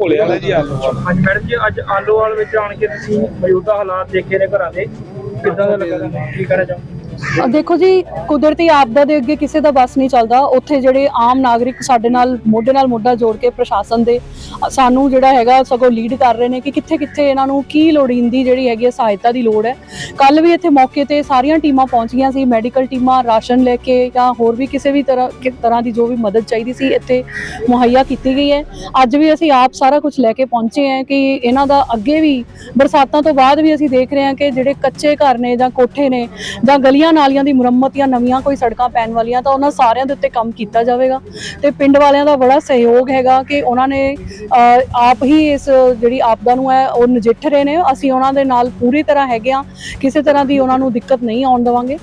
ਭੋਲੇ ਵਾਲੇ ਜੀ ਆਲੂ ਵਾਲਾ। ਹਾਂਜੀ ਮੈਡਮ ਜੀ ਅੱਜ ਆਲੋਵਾਲ ਵਿੱਚ ਆਣ ਕੇ ਤੁਸੀਂ ਮੌਜੂਦਾ ਹਾਲਾਤ ਦੇਖੇ ਨੇ ਘਰਾਂ ਦੇ। ਕਿੱਦਾਂ ਦਾ ਲੱਗਾ ਤੁਹਾਨੂੰ? ਕੀ ਕਹਿਣਾ ਚਾਹੋਗੇ? ਦੇਖੋ ਜੀ, ਕੁਦਰਤੀ ਆਪਦਾ ਦੇ ਅੱਗੇ ਕਿਸੇ ਦਾ ਬਸ ਨਹੀਂ ਚੱਲਦਾ। ਉੱਥੇ ਜਿਹੜੇ ਆਮ ਨਾਗਰਿਕ ਸਾਡੇ ਨਾਲ, ਮੋਢੇ ਨਾਲ ਮੋਢਾ ਜੋੜ ਕੇ ਪ੍ਰਸ਼ਾਸਨ ਦੇ ਸਾਨੂੰ ਜਿਹੜਾ ਹੈਗਾ ਸਗੋਂ ਲੀਡ ਕਰ ਰਹੇ ਨੇ ਕਿ ਕਿੱਥੇ ਕਿੱਥੇ ਇਹਨਾਂ ਨੂੰ ਕੀ ਲੋੜੀਂਦੀ ਜਿਹੜੀ ਹੈਗੀ ਹੈ ਸਹਾਇਤਾ ਦੀ ਲੋੜ ਹੈ। ਕੱਲ ਵੀ ਇੱਥੇ ਮੌਕੇ ਤੇ ਸਾਰੀਆਂ ਟੀਮਾਂ ਪਹੁੰਚੀਆਂ ਸੀ ਮੈਡੀਕਲ ਟੀਮਾਂ, ਰਾਸ਼ਨ ਲੈ ਕੇ ਜਾਂ ਹੋਰ ਵੀ ਕਿਸੇ ਵੀ ਤਰ੍ਹਾਂ, ਕਿ- ਤਰ੍ਹਾਂ ਦੀ ਜੋ ਵੀ ਮਦਦ ਚਾਹੀਦੀ ਸੀ, ਇੱਥੇ ਮੁਹੱਈਆ ਕੀਤੀ ਗਈ ਹੈ। ਅੱਜ ਵੀ ਅਸੀਂ ਆਪ ਸਾਰਾ ਕੁਝ ਲੈ ਕੇ ਪਹੁੰਚੇ ਹਾਂ ਕਿ ਇਹਨਾਂ ਦਾ ਅੱਗੇ ਵੀ, ਬਰਸਾਤਾਂ ਤੋਂ ਬਾਅਦ ਵੀ ਅਸੀਂ ਦੇਖ ਰਹੇ ਹਾਂ ਕਿ ਜਿਹੜੇ ਕੱਚੇ ਘਰ ਨੇ ਜਾਂ ਕੋਠੇ ਨੇ ਜਾਂ ਗਲੀਆਂ ਨਾਲੀਆਂ ਦੀ ਮੁਰੰਮਤ ਜਾਂ ਨਵੀਆਂ ਕੋਈ ਸੜਕਾਂ ਪੈਣ ਵਾਲੀਆਂ ਤਾਂ ਉਹਨਾਂ ਸਾਰਿਆਂ ਦੇ ਉੱਤੇ ਕੰਮ ਕੀਤਾ ਜਾਵੇਗਾ। ਤੇ ਪਿੰਡ ਵਾਲਿਆਂ ਦਾ ਬੜਾ ਸਹਿਯੋਗ ਹੈਗਾ ਕਿ ਉਹਨਾਂ ਨੇ ਆਪ ਹੀ ਇਸ ਜਿਹੜੀ ਆਪਦਾ ਨੂੰ ਹੈ, ਉਹ ਨਜਿੱਠ ਰਹੇ ਨੇ। ਅਸੀਂ ਉਹਨਾਂ ਦੇ ਨਾਲ ਪੂਰੀ ਤਰ੍ਹਾਂ ਹੈਗੇ ਆ ਕਿਸੇ ਤਰ੍ਹਾਂ ਦੀ ਉਹਨਾਂ ਨੂੰ ਦਿੱਕਤ ਨਹੀਂ ਆਉਣ ਦੇਵਾਂਗੇ।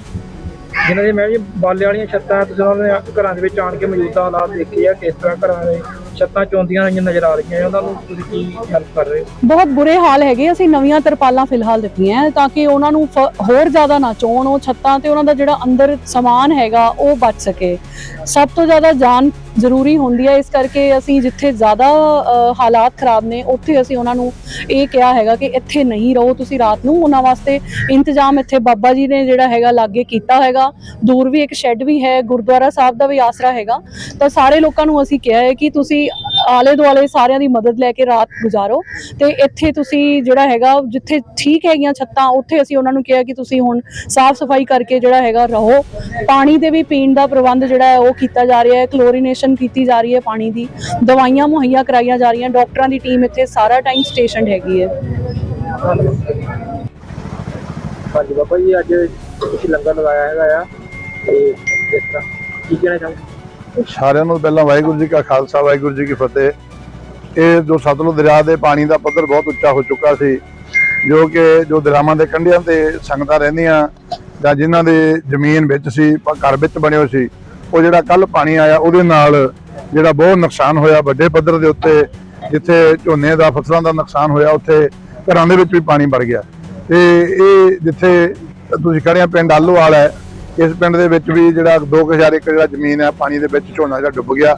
ਜਿਨ੍ਹਾਂ ਦੀ ਮੈਂ ਜੀ ਬਾਲੇ ਵਾਲੀਆਂ ਛੱਤਾਂ, ਤੁਸੀਂ ਉਹਨਾਂ ਦੇ ਘਰਾਂ ਦੇ ਵਿੱਚ ਆਣ ਕੇ ਮੌਜੂਦਾ ਹਾਲਾਤ ਦੇਖੇ ਆ, ਕਿਸ ਤਰ੍ਹਾਂ ਘਰਾਂ ਦੇ ਛੱਤਾਂ ਚੌਂਦੀਆਂ ਹੋਈਆਂ ਨਜ਼ਰ ਆ ਰਹੀਆਂ ਆ ਉਹਨਾਂ ਨੂੰ ਤੁਸੀਂ ਕੀ ਹੈਲਪ ਕਰ ਰਹੇ ਹੋ? ਬਹੁਤ ਬੁਰੇ ਹਾਲ ਹੈਗੇ, ਅਸੀਂ ਨਵੀਆਂ ਤਰਪਾਲਾਂ ਫਿਲਹਾਲ ਦਿੱਤੀਆਂ ਤਾਂ ਕਿ ਉਹਨਾਂ ਨੂੰ ਹੋਰ ਜ਼ਿਆਦਾ ਨਾ ਚੋਣ, ਉਹ ਛੱਤਾਂ ਤੇ ਉਹਨਾਂ ਦਾ ਜਿਹੜਾ ਅੰਦਰ ਸਮਾਨ ਹੈਗਾ, ਉਹ ਬਚ ਸਕੇ। ਸਭ ਤੋਂ ਜ਼ਿਆਦਾ ਜਾਨ ਜ਼ਰੂਰੀ ਹੁੰਦੀ ਹੈ। ਇਸ ਕਰਕੇ ਅਸੀਂ ਜਿੱਥੇ ਜ਼ਿਆਦਾ ਹਾਲਾਤ ਖਰਾਬ ਨੇ, ਉੱਥੇ ਅਸੀਂ ਉਹਨਾਂ ਨੂੰ ਇਹ ਕਿਹਾ ਹੈਗਾ ਕਿ ਇੱਥੇ ਨਹੀਂ ਰਹੋ। ਤੁਸੀਂ ਰਾਤ ਨੂੰ ਉਹਨਾਂ ਵਾਸਤੇ ਇੰਤਜ਼ਾਮ ਇੱਥੇ ਬਾਬਾ ਜੀ ਨੇ ਜਿਹੜਾ ਹੈਗਾ ਲਾਗੇ ਕੀਤਾ ਹੈਗਾ। ਦੂਰ ਵੀ ਇੱਕ ਸ਼ੈੱਡ ਵੀ ਹੈ, ਗੁਰਦੁਆਰਾ ਸਾਹਿਬ ਦਾ ਵੀ ਆਸਰਾ ਹੈਗਾ। ਤਾਂ ਸਾਰੇ ਲੋਕਾਂ ਨੂੰ ਅਸੀਂ ਕਿਹਾ ਹੈ ਕਿ ਤੁਸੀਂ ਆਲੇ ਦੁਆਲੇ ਸਾਰਿਆਂ ਦੀ ਮਦਦ ਲੈ ਕੇ ਰਾਤ ਗੁਜ਼ਾਰੋ। ਤੇ ਇੱਥੇ ਤੁਸੀਂ ਜਿਹੜਾ ਹੈਗਾ, ਜਿੱਥੇ ਠੀਕ ਹੈਗੀਆਂ ਛੱਤਾਂ, ਉੱਥੇ ਅਸੀਂ ਉਹਨਾਂ ਨੂੰ ਕਿਹਾ ਕਿ ਤੁਸੀਂ ਹੁਣ ਸਾਫ਼ ਸਫ਼ਾਈ ਕਰਕੇ ਜਿਹੜਾ ਹੈਗਾ ਰਹੋ। ਪਾਣੀ ਦੇ ਵੀ ਪੀਣ ਦਾ ਪ੍ਰਬੰਧ ਜਿਹੜਾ ਹੈ, ਉਹ ਕੀਤਾ ਜਾ ਰਿਹਾ ਹੈ। ਕਲੋਰੀਨੇਸ਼ਨ ਕੀਤੀ ਜਾ ਰਹੀ ਹੈ ਪਾਣੀ ਦੀ। ਦਵਾਈਆਂ ਮੁਹੱਈਆ ਕਰਾਈਆਂ ਜਾ ਰਹੀਆਂ। ਡਾਕਟਰਾਂ ਦੀ ਟੀਮ ਇੱਥੇ ਸਾਰਾ ਟਾਈਮ ਸਟੇਸ਼ਨਡ ਹੈਗੀ ਹੈ। ਹਾਂਜੀ, ਬਾਬਾ ਜੀ, ਅੱਜ ਤੁਸੀਂ ਲੰਗਰ ਲਗਾਇਆ ਹੈਗਾ ਆ। ਤੇ ਕਿਸ ਤਰ੍ਹਾਂ ਕੀ ਕਹਿਣਾ ਚਾਹੋਗੇ? ਸਾਰਿਆਂ ਨੂੰ ਪਹਿਲਾਂ ਵਾਹਿਗੁਰੂ ਜੀ ਕਾ ਖਾਲਸਾ, ਵਾਹਿਗੁਰੂ ਜੀ ਕੀ ਫਤਿਹ। ਇਹ ਜੋ ਸਤਲੁਜ ਦਰਿਆ ਦੇ ਪਾਣੀ ਦਾ ਪੱਧਰ ਬਹੁਤ ਉੱਚਾ ਹੋ ਚੁੱਕਾ ਸੀ, ਜੋ ਕਿ ਜੋ ਦਰਿਆਵਾਂ ਦੇ ਕੰਢਿਆਂ ਤੇ ਸੰਗਤਾਂ ਰਹਿੰਦੀਆਂ ਜਾਂ ਜਿਨ੍ਹਾਂ ਦੇ ਜ਼ਮੀਨ ਵਿੱਚ ਸੀ ਘਰ ਵਿੱਚ ਬਣੇ ਹੋਏ ਸੀ, ਉਹ ਜਿਹੜਾ ਕੱਲ ਪਾਣੀ ਆਇਆ ਉਹਦੇ ਨਾਲ ਜਿਹੜਾ ਬਹੁਤ ਨੁਕਸਾਨ ਹੋਇਆ ਵੱਡੇ ਪੱਧਰ ਦੇ ਉੱਤੇ, ਜਿੱਥੇ ਝੋਨੇ ਦਾ, ਫਸਲਾਂ ਦਾ ਨੁਕਸਾਨ ਹੋਇਆ, ਉੱਥੇ ਘਰਾਂ ਦੇ ਵਿੱਚ ਵੀ ਪਾਣੀ ਵੜ ਗਿਆ। ਤੇ ਇਹ ਜਿੱਥੇ ਤੁਸੀਂ ਖੜੇ ਆ, ਪਿੰਡ ਆਲੋਵਾਲ ਹੈ ਇਸ ਪਿੰਡ ਦੇ ਵਿੱਚ ਵੀ ਜਿਹੜਾ 2000 ਏਕੜ ਜਿਹੜਾ ਜ਼ਮੀਨ ਹੈ, ਪਾਣੀ ਦੇ ਵਿੱਚ ਝੋਨਾ ਜਿਹੜਾ ਡੁੱਬ ਗਿਆ,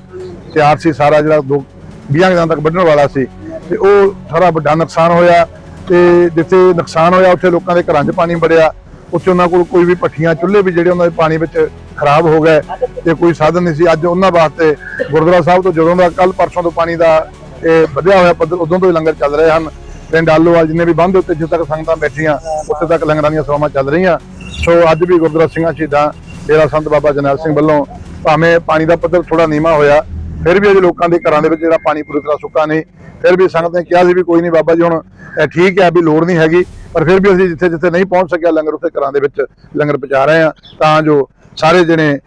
ਤਿਆਰ ਸੀ ਸਾਰਾ ਜਿਹੜਾ ਦੋ 20 ਦਿਨਾਂ ਤੱਕ ਵੱਢਣ ਵਾਲਾ ਸੀ ਤੇ ਉਹ ਸਾਰਾ ਵੱਡਾ ਨੁਕਸਾਨ ਹੋਇਆ ਤੇ ਜਿੱਥੇ ਨੁਕਸਾਨ ਹੋਇਆ, ਉੱਥੇ ਲੋਕਾਂ ਦੇ ਘਰਾਂ 'ਚ ਪਾਣੀ ਵੜਿਆ, ਉੱਥੇ ਉਹਨਾਂ ਕੋਲ ਕੋਈ ਵੀ ਪੱਠੀਆਂ, ਚੁੱਲ੍ਹੇ ਵੀ ਜਿਹੜੇ ਉਹਨਾਂ ਦੇ ਪਾਣੀ ਵਿੱਚ ਖਰਾਬ ਹੋ ਗਏ ਤੇ ਕੋਈ ਸਾਧਨ ਨਹੀਂ ਸੀ। ਅੱਜ ਉਹਨਾਂ ਵਾਸਤੇ ਗੁਰਦੁਆਰਾ ਸਾਹਿਬ ਤੋਂ ਜਦੋਂ ਦਾ ਕੱਲ ਪਰਸੋਂ ਤੋਂ ਪਾਣੀ ਦਾ ਇਹ ਵਧਿਆ ਹੋਇਆ ਪੱਧਰ, ਉਦੋਂ ਤੋਂ ਹੀ ਲੰਗਰ ਚੱਲ ਰਹੇ ਹਨ। ਪਿੰਡ ਆਲੋਵਾਲ ਜਿੰਨੇ ਵੀ ਬੰਦ ਉੱਤੇ ਜਿੱਥੇ ਤੱਕ ਸੰਗਤਾਂ ਬੈਠੀਆਂ, ਉੱਥੇ ਤੱਕ ਲੰਗਰਾਂ ਦੀਆਂ ਸੇਵਾਵਾਂ ਚੱਲ ਰਹੀਆਂ। ਸੋ ਅੱਜ ਵੀ ਗੁਰਦੁਆਰਾ ਸਿੰਘਾਂ ਸ਼ਹੀਦਾਂ ਡੇਰਾ ਸੰਤ ਬਾਬਾ ਜਰਨੈਲ ਸਿੰਘ ਵੱਲੋਂ ਭਾਵੇਂ ਪਾਣੀ ਦਾ ਪੱਧਰ ਥੋੜਾ ਨੀਵਾਂ ਹੋਇਆ, ਫਿਰ ਵੀ ਅਜੇ ਲੋਕਾਂ ਦੇ ਘਰਾਂ ਦੇ ਵਿੱਚ ਜਿਹੜਾ ਪਾਣੀ ਪੂਰੀ ਤਰ੍ਹਾਂ ਸੁੱਕਾ ਨਹੀਂ, ਫਿਰ ਵੀ ਸੰਗਤ ਨੇ ਕਿਹਾ ਸੀ ਵੀ ਕੋਈ ਨਹੀਂ ਬਾਬਾ ਜੀ ਹੁਣ, ਇਹ ਠੀਕ ਹੈ ਵੀ ਲੋੜ ਨਹੀਂ ਹੈਗੀ, ਪਰ ਫਿਰ ਵੀ ਅਸੀਂ ਜਿੱਥੇ ਜਿੱਥੇ ਨਹੀਂ ਪਹੁੰਚ ਸਕਿਆ ਲੰਗਰ, ਉੱਥੇ ਘਰਾਂ ਦੇ ਵਿੱਚ ਲੰਗਰ ਪਹੁੰਚਾ ਰਹੇ ਹਾਂ, ਤਾਂ ਜੋ ਸਾਰੇ ਜਣੇ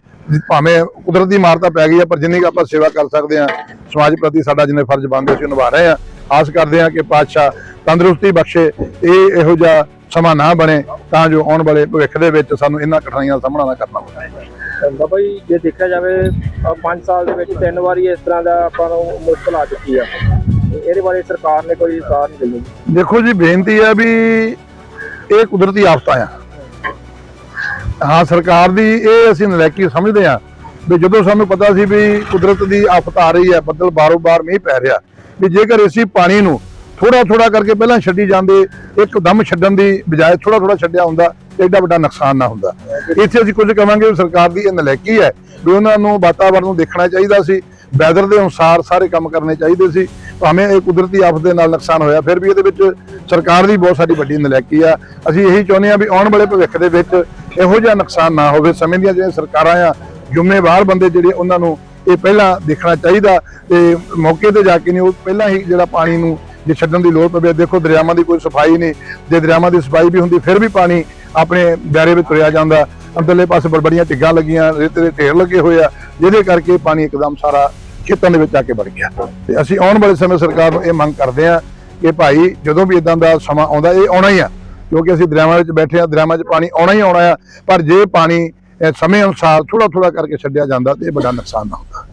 ਭਾਵੇਂ ਕੁਦਰਤੀ ਮਾਰਤਾ ਪੈ ਗਈ ਹੈ ਪਰ ਜਿੰਨੀ ਕੁ ਆਪਾਂ ਸੇਵਾ ਕਰ ਸਕਦੇ ਹਾਂ, ਸਮਾਜ ਪ੍ਰਤੀ ਸਾਡਾ ਜਿੰਨੇ ਫਰਜ਼ ਬਣਦੇ ਸੀ ਉਹ ਨਿਭਾ ਰਹੇ ਹਾਂ। ਆਸ ਕਰਦੇ ਹਾਂ ਕਿ ਪਾਤਸ਼ਾਹ ਤੰਦਰੁਸਤੀ ਬਖਸ਼ੇ, ਇਹ ਇਹੋ ਜਿਹਾ ਸਮਾਂ ਨਾ ਬਣੇ ਤਾਂ ਜੋ ਆਉਣ ਵਾਲੇ ਭਵਿੱਖ ਦੇ ਵਿੱਚ ਸਾਨੂੰ ਇਹਨਾਂ ਕਠਿਨਾਈਆਂ ਦਾ ਸਾਹਮਣਾ ਨਾ ਕਰਨਾ ਪਵੇ। ਬਾਬਾ ਜੀ ਜੇ ਦੇਖਿਆ ਜਾਵੇ 5 ਸਾਲ ਦੇ ਵਿੱਚ ਤਿੰਨ ਵਾਰੀ ਇਸ ਤਰ੍ਹਾਂ ਦਾ ਆਪਾਂ ਨੂੰ ਮੁਸ਼ਕਲ ਆ ਚੁੱਕੀ ਆ। ਇਹਦੇ ਬਾਰੇ ਸਰਕਾਰ ਨੇ ਕੋਈ ਸਾਰ ਨਹੀਂ ਦਿੱਤੀ। ਦੇਖੋ ਜੀ ਬੇਨਤੀ ਹੈ ਵੀ ਇਹ ਕੁਦਰਤੀ ਆਫਤਾਂ ਆ। ਹਾਂ ਸਰਕਾਰ ਦੀ ਇਹ ਅਸੀਂ ਨਲਾਇਕੀ ਸਮਝਦੇ ਆ ਵੀ ਜਦੋਂ ਸਾਨੂੰ ਪਤਾ ਸੀ ਵੀ ਕੁਦਰਤ ਦੀ ਆਫਤ ਆ ਰਹੀ ਹੈ ਬੱਦਲ ਬਾਰੋ-ਬਾਰ ਮੀਂਹ ਪੈ ਰਿਹਾ ਵੀ ਜੇਕਰ ਅਸੀਂ ਪਾਣੀ ਨੂੰ ਥੋੜਾ ਥੋੜਾ ਕਰਕੇ ਪਹਿਲਾਂ ਛੱਡੀ ਜਾਂਦੇ, ਇੱਕ ਦਮ ਛੱਡਣ ਦੀ ਬਜਾਏ ਥੋੜਾ ਥੋੜਾ ਛੱਡਿਆ ਹੁੰਦਾ ਤੇ ਐਡਾ ਵੱਡਾ ਨੁਕਸਾਨ ਨਾ ਹੁੰਦਾ। ਇੱਥੇ ਅਸੀਂ ਕੁਝ ਕਵਾਂਗੇ ਵੀ ਸਰਕਾਰ ਦੀ ਇਹ ਨਲਾਇਕੀ ਹੈ, ਵੀ ਉਹਨਾਂ ਨੂੰ ਵਾਤਾਵਰਣ ਨੂੰ ਦੇਖਣਾ ਚਾਹੀਦਾ ਸੀ, ਵੈਦਰ ਦੇ ਅਨੁਸਾਰ ਸਾਰੇ ਕੰਮ ਕਰਨੇ ਚਾਹੀਦੇ ਸੀ, ਭਾਵੇਂ ਇਹ ਕੁਦਰਤੀ ਆਫਤ ਦੇ ਨਾਲ ਨੁਕਸਾਨ ਹੋਇਆ, ਫਿਰ ਵੀ ਇਹਦੇ ਵਿੱਚ ਸਰਕਾਰ ਦੀ ਬਹੁਤ ਸਾਡੀ ਵੱਡੀ ਨਲਾਇਕੀ ਆ। ਅਸੀਂ ਇਹੀ ਚਾਹੁੰਦੇ ਆ ਵੀ ਆਉਣ ਵਾਲੇ ਭਵਿੱਖ ਦੇ ਵਿੱਚ ਇਹੋ ਜਿਹਾ ਨੁਕਸਾਨ ਨਾ ਹੋਵੇ, ਸਮੇਂ ਦੀਆਂ ਜਿਹੜੀਆਂ ਸਰਕਾਰਾਂ ਆ, ਜ਼ਿੰਮੇਵਾਰ ਬੰਦੇ ਜਿਹੜੇ ਉਹਨਾਂ ਨੂੰ ਇਹ ਪਹਿਲਾਂ ਦੇਖਣਾ ਚਾਹੀਦਾ, ਤੇ ਮੌਕੇ ਤੇ ਜਾ ਕੇ ਨਹੀਂ, ਉਹ ਪਹਿਲਾਂ ਹੀ ਜਿਹੜਾ ਪਾਣੀ ਨੂੰ ਜੇ ਛੱਡਣ ਦੀ ਲੋੜ ਪਵੇ, ਦੇਖੋ ਦਰਿਆਵਾਂ ਦੀ ਕੋਈ ਸਫ਼ਾਈ ਨਹੀਂ, ਜੇ ਦਰਿਆਵਾਂ ਦੀ ਸਫ਼ਾਈ ਵੀ ਹੁੰਦੀ, ਫਿਰ ਵੀ ਪਾਣੀ ਆਪਣੇ ਦਾਇਰੇ ਵਿੱਚ ਤੁਰਿਆ ਜਾਂਦਾ। ਅੰਦਰਲੇ ਪਾਸੇ ਬੜਬੜੀਆਂ ਟਿੱਗਾਂ ਲੱਗੀਆਂ, ਰੇਤੇ ਦੇ ਢੇਰ ਲੱਗੇ ਹੋਏ ਆ, ਜਿਹਦੇ ਕਰਕੇ ਪਾਣੀ ਇੱਕਦਮ ਸਾਰਾ ਖੇਤਾਂ ਦੇ ਵਿੱਚ ਆ ਕੇ ਵੜ ਗਿਆ। ਤੇ ਅਸੀਂ ਆਉਣ ਵਾਲੇ ਸਮੇਂ ਸਰਕਾਰ ਨੂੰ ਇਹ ਮੰਗ ਕਰਦੇ ਆ ਕਿ ਭਾਈ ਜਦੋਂ ਵੀ ਇਦਾਂ ਦਾ ਸਮਾਂ ਆਉਂਦਾ, ਇਹ ਆਉਣਾ ਹੀ ਆ, ਕਿਉਂਕਿ ਅਸੀਂ ਦਰਿਆਵਾਂ ਵਿੱਚ ਬੈਠੇ ਆ ਦਰਿਆਵਾਂ 'ਚ ਪਾਣੀ ਆਉਣਾ ਹੀ ਆਉਣਾ ਆ, ਪਰ ਜੇ ਪਾਣੀ ਸਮੇਂ ਅਨੁਸਾਰ ਥੋੜਾ ਥੋੜਾ ਕਰਕੇ ਛੱਡਿਆ ਜਾਂਦਾ, ਤੇ ਇਹ ਬੜਾ ਨੁਕਸਾਨ ਹੁੰਦਾ।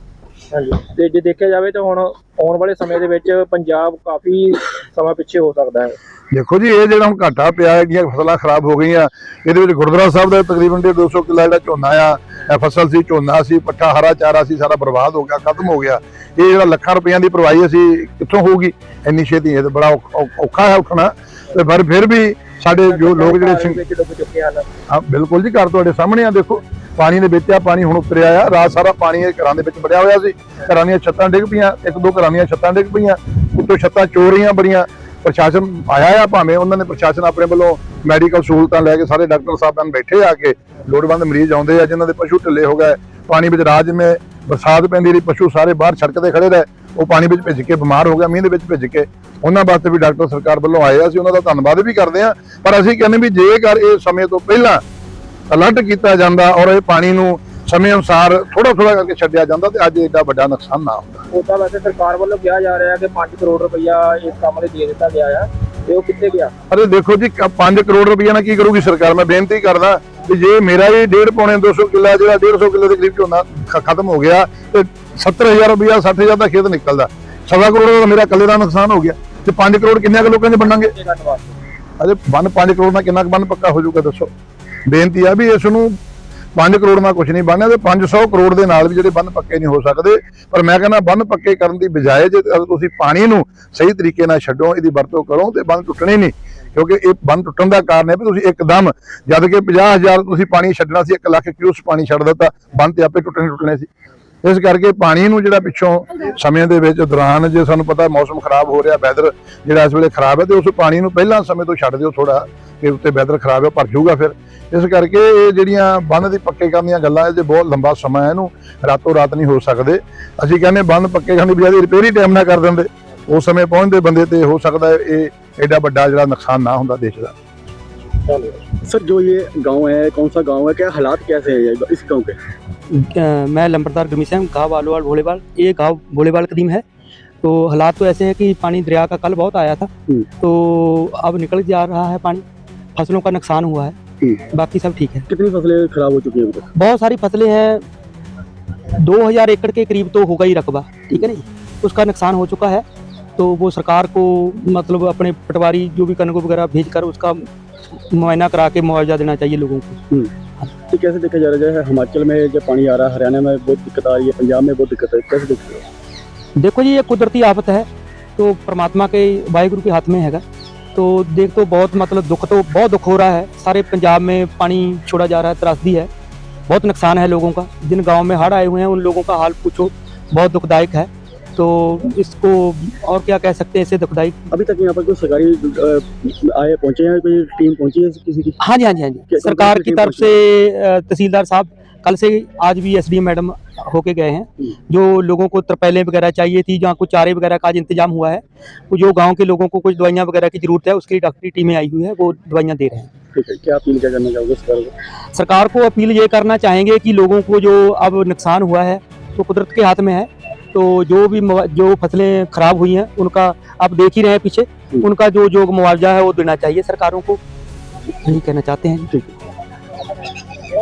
ਤੇ ਜੇ ਦੇਖਿਆ ਜਾਵੇ ਤਾਂ ਹੁਣ ਆਉਣ ਵਾਲੇ ਸਮੇਂ ਦੇ ਵਿੱਚ ਪੰਜਾਬ ਕਾਫੀ ਸਮਾਂ ਪਿੱਛੇ ਹੋ ਸਕਦਾ ਹੈ। ਦੇਖੋ ਜੀ ਇਹ ਜਿਹੜਾ ਹੁਣ ਘਾਟਾ ਪਿਆ ਹੈ ਜਿਹੜੀਆਂ ਫਸਲਾਂ ਖਰਾਬ ਹੋ ਗਈਆਂ ਇਹਦੇ ਵਿੱਚ ਗੁਰਦੁਆਰਾ ਸਾਹਿਬ ਦਾ ਤਕਰੀਬਨ 200 ਕਿੱਲਾ ਜਿਹੜਾ ਝੋਨਾ ਆ ਇਹ ਫਸਲ ਸੀ ਝੋਨਾ ਸੀ ਪੱਠਾ ਹਰਾ ਚਾਰਾ ਸੀ ਸਾਰਾ ਬਰਬਾਦ ਹੋ ਗਿਆ ਖਤਮ ਹੋ ਗਿਆ। ਇਹ ਜਿਹੜਾ ਲੱਖਾਂ ਰੁਪਈਆਂ ਦੀ ਭਰਵਾਈ ਅਸੀਂ ਕਿੱਥੋਂ ਹੋਊਗੀ? ਇੰਨੀ ਛੇਤੀ ਇਹ ਤਾਂ ਬੜਾ ਔਖ- ਹੈ ਉੱਠਣਾ ਤੇ ਪਰ ਫਿਰ ਵੀ ਸਾਡੇ ਜੋ ਲੋਕ ਜਿਹੜੇ ਡੁੱਬ ਚੁੱਕੇ ਹਨ। ਹਾਂ ਬਿਲਕੁਲ ਜੀ ਘਰ ਤੁਹਾਡੇ ਸਾਹਮਣੇ ਆ ਦੇਖੋ। ਪਾਣੀ ਦੇ ਵਿੱਚ ਪਾਣੀ ਹੁਣ ਉਤਰਿਆ ਆ। ਰਾਤ ਸਾਰਾ ਪਾਣੀ ਇਹ ਘਰਾਂ ਦੇ ਵਿੱਚ ਵੜਿਆ ਹੋਇਆ ਸੀ। ਘਰਾਂ ਦੀਆਂ ਛੱਤਾਂ ਡਿੱਗ ਪਈਆਂ, ਇੱਕ ਦੋ ਘਰਾਂ ਦੀਆਂ ਛੱਤਾਂ ਡਿੱਗ ਪਈਆਂ, ਉੱਤੋਂ ਛੱਤਾਂ ਚੋ ਰਹੀਆਂ ਬੜੀਆਂ। ਪ੍ਰਸ਼ਾਸਨ ਆਇਆ ਆ ਭਾਵੇਂ ਉਹਨਾਂ ਨੇ ਪ੍ਰਸ਼ਾਸਨ ਆਪਣੇ ਵੱਲੋਂ ਮੈਡੀਕਲ ਸਹੂਲਤਾਂ ਲੈ ਕੇ ਸਾਰੇ ਡਾਕਟਰ ਸਾਹਿਬਾਨ ਬੈਠੇ ਆ ਕੇ ਲੋੜਵੰਦ ਮਰੀਜ਼ ਆਉਂਦੇ ਆ, ਜਿਨ੍ਹਾਂ ਦੇ ਪਸ਼ੂ ਢਿੱਲੇ ਹੋ ਗਏ। ਪਾਣੀ ਵਿੱਚ ਰਾਤ ਜਿਵੇਂ ਬਰਸਾਤ ਪੈਂਦੀ ਰਹੀ, ਪਸ਼ੂ ਸਾਰੇ ਬਾਹਰ ਸੜਕ ਤੇ ਖੜੇ ਰਹੇ, ਉਹ ਪਾਣੀ ਵਿੱਚ ਭਿੱਜ ਕੇ ਬਿਮਾਰ ਹੋ ਗਿਆ, ਮੀਂਹ ਦੇ ਵਿੱਚ ਭਿੱਜ ਕੇ। ਉਹਨਾਂ ਵਾਸਤੇ ਵੀ ਡਾਕਟਰ ਸਰਕਾਰ ਵੱਲੋਂ ਆਏ ਆ, ਅਸੀਂ ਉਹਨਾਂ ਦਾ ਧੰਨਵਾਦ ਵੀ ਕਰਦੇ ਆ। ਪਰ ਅਸੀਂ ਕਹਿੰਦੇ ਵੀ ਜੇਕਰ ਇਹ ਸਮੇਂ ਤੋਂ ਪਹਿਲਾਂ ਅਲਰਟ ਕੀਤਾ ਜਾਂਦਾ ਔਰ ਇਹ ਪਾਣੀ ਨੂੰ ਸਮੇਂ ਅਨੁਸਾਰ ਥੋੜਾ ਥੋੜਾ ਕਰਕੇ ਛੱਡਿਆ ਜਾਂਦਾ ਤੇ ਅੱਜ ਐਡਾ ਵੱਡਾ ਨੁਕਸਾਨ ਨਾ ਹੁੰਦਾ। ਉਹਦਾ ਵੈਸੇ ਸਰਕਾਰ ਵੱਲੋਂ ਕਿਹਾ ਜਾ ਰਿਹਾ ਕਿ 5 ਕਰੋੜ ਰੁਪਈਆ ਇਸ ਕੰਮ ਲਈ ਦੇ ਦਿੱਤਾ ਗਿਆ ਆ ਤੇ ਉਹ ਕਿੱਥੇ ਗਿਆ? ਅਰੇ ਦੇਖੋ ਜੀ 5 ਕਰੋੜ ਰੁਪਈਆ ਨਾਲ ਕੀ ਕਰੂਗੀ ਸਰਕਾਰ? ਮੈਂ ਬੇਨਤੀ ਕਰਦਾ ਕਿ ਜੇ ਮੇਰਾ ਹੀ 1.5 ਪੌਣੇ 200 ਕਿੱਲਾ ਜਿਹੜਾ 150 ਕਿੱਲੇ ਦੇ ਕਰੀਬ ਝੋਨਾ ਖਤਮ ਹੋ ਗਿਆ ਤੇ 70000 ਰੁਪਈਆ 60000 ਦਾ ਖੇਤ ਨਿਕਲਦਾ। ਸਵਾ ਕਰੋੜ ਦਾ ਮੇਰਾ ਇਕੱਲੇ ਦਾ ਨੁਕਸਾਨ ਹੋ ਗਿਆ। ਤੇ 5 ਕਰੋੜ ਕਿੰਨਿਆਂ ਕੁ ਲੋਕਾਂ ਗੱਲ ਵਾਸਤੇ ਅਜੇ ਬੰਨ 5 ਕਰੋੜ ਨਾਲ ਕਿੰਨਾ ਕੁ ਬੰਨ ਪੱਕਾ ਹੋ ਜਾਊਗਾ ਦੱਸੋ? ਬੇਨਤੀ ਆ ਵੀ ਇਸ ਨੂੰ 5 ਕਰੋੜ ਨਾਲ ਕੁਝ ਨਹੀਂ ਬਣਿਆ ਤੇ 500 ਕਰੋੜ ਦੇ ਨਾਲ ਵੀ ਜਿਹੜੇ ਬੰਨ ਪੱਕੇ ਨਹੀਂ ਹੋ ਸਕਦੇ। ਪਰ ਮੈਂ ਕਹਿੰਦਾ ਬੰਨ ਪੱਕੇ ਕਰਨ ਦੀ ਬਜਾਏ ਜੇ ਅਗਰ ਤੁਸੀਂ ਪਾਣੀ ਨੂੰ ਸਹੀ ਤਰੀਕੇ ਨਾਲ ਛੱਡੋ, ਇਹਦੀ ਵਰਤੋਂ ਕਰੋ ਤੇ ਬੰਨ ਟੁੱਟਣੇ ਨਹੀਂ। ਕਿਉਂਕਿ ਇਹ ਬੰਨ ਟੁੱਟਣ ਦਾ ਕਾਰਨ ਹੈ ਵੀ ਤੁਸੀਂ ਇੱਕਦਮ ਜਦ ਕਿ 50000 ਤੁਸੀਂ ਪਾਣੀ ਛੱਡਣਾ ਸੀ 1 ਲੱਖ ਕਿਊਸ ਪਾਣੀ ਛੱਡ ਦਿੱਤਾ ਬੰਨ ਤੇ ਆਪੇ ਟੁੱਟਣੇ ਟੁੱਟਣੇ ਸੀ। ਇਸ ਕਰਕੇ ਪਾਣੀ ਨੂੰ ਜਿਹੜਾ ਪਿੱਛੋਂ ਸਮੇਂ ਦੇ ਵਿੱਚ ਦੌਰਾਨ ਜੇ ਸਾਨੂੰ ਪਤਾ ਮੌਸਮ ਖਰਾਬ ਹੋ ਰਿਹਾ ਵੈਦਰ ਜਿਹੜਾ ਇਸ ਵੇਲੇ ਖਰਾਬ ਹੈ ਤੇ ਉਸ ਪਾਣੀ ਨੂੰ ਪਹਿਲਾਂ ਸਮੇਂ ਤੋਂ ਛੱਡ ਦਿਓ ਥੋੜਾ ਕਿ ਉੱਤੇ ਵੈਦਰ ਖਰਾਬ ਹੈ ਭਰ ਜਾਊਗਾ ਫਿਰ। ਇਸ ਕਰਕੇ ਇਹ ਜਿਹੜੀਆਂ ਬੰਨ ਦੀ ਪੱਕੇ ਕਰਨ ਦੀਆਂ ਗੱਲਾਂ ਇਹ 'ਚ ਬਹੁਤ ਲੰਬਾ ਸਮਾਂ ਹੈ ਇਹਨੂੰ ਰਾਤੋਂ ਰਾਤ ਨਹੀਂ ਹੋ ਸਕਦੇ ਅਸੀਂ ਕਹਿੰਦੇ ਬੰਨ ਪੱਕੇ ਕਰਨ ਦੀ ਬਜਾਏ ਰਿਪੇਅਰ ਹੀ ਟਾਈਮ ਨਾਲ ਕਰ ਦਿੰਦੇ ਉਸ ਸਮੇਂ ਪਹੁੰਚਦੇ ਬੰਦੇ ਤੇ ਹੋ ਸਕਦਾ ਹੈ ਇਹ ਐਡਾ ਵੱਡਾ ਜਿਹੜਾ ਨੁਕਸਾਨ ਨਾ ਹੁੰਦਾ ਦੇਸ਼ ਦਾ सर जो ये गांव है कौन सा गांव है क्या हालात कैसे है ये- इस गांव के अ, मैं लंबरदार गमीसैम गाँव आलूवाल भोलेवाल ये गाँव भोलेवाल कदीम है तो हालात तो ऐसे हैं कि पानी दरिया का कल बहुत आया था हम्म। तो अब निकल जा रहा है पानी फसलों का नुकसान हुआ है हम्म। बाकी सब ठीक है। कितनी फ़सलें खराब हो चुकी है अभी तक? बहुत सारी फ़सलें हैं। दो हज़ार एकड़ के करीब तो होगा ही रकबा ठीक है नहीं? उसका नुकसान हो चुका है। तो वो सरकार को मतलब अपने पटवारी जो भी कनक वगैरह भेज कर उसका मुआयना करा के मुआवजा देना चाहिए लोगों को। तो कैसे देखा जा रहा है? हिमाचल में जब पानी आ रहा है हरियाणा में बहुत दिक्कत आ रही है पंजाब में बहुत दिक्कत है कैसे देखते हो? देखो जी ये कुदरती आफत है तो परमात्मा के वाहिगुरु के हाथ में हैगा। तो देख तो बहुत मतलब दुख तो बहुत दुख हो रहा है। सारे पंजाब में पानी छोड़ा जा रहा है त्रासदी है। बहुत नुकसान है लोगों का। जिन गाँव में हड़ आए हुए हैं उन लोगों का हाल पूछो बहुत दुखदायक है। तो इसको और क्या कह सकते हैं इसे दुखदायक? अभी तक यहाँ पर कोई सरकारी आए पहुँचे हैं कोई टीम पहुँची है किसी की? हाँ जी हाँ जी हाँ जी। सरकार की तरफ़ से तहसीलदार साहब कल से आज भी एसडीएम मैडम होके गए हैं। हम्म। जो लोगों को तरपैलें वगैरह चाहिए थी जहाँ कुछ चारे वगैरह का आज इंतज़ाम हुआ है वो जो गाँव के लोगों को कुछ दवाइयाँ वगैरह की ज़रूरत है उसके लिए डॉक्टरी टीमें आई हुई है वो दवाइयाँ दे रहे हैं। क्या अपील क्या करना चाहोगे सरकार को अपील ये करना चाहेंगे कि लोगों को जो अब नुकसान हुआ है तो कुदरत के हाथ में है तो जो भी जो फ़सलें खराब हुई हैं उनका आप देख ही रहे हैं पीछे। उनका जो जो मुआवजा है वो देना चाहिए सरकारों को। यही कहना चाहते हैं। ठीक है।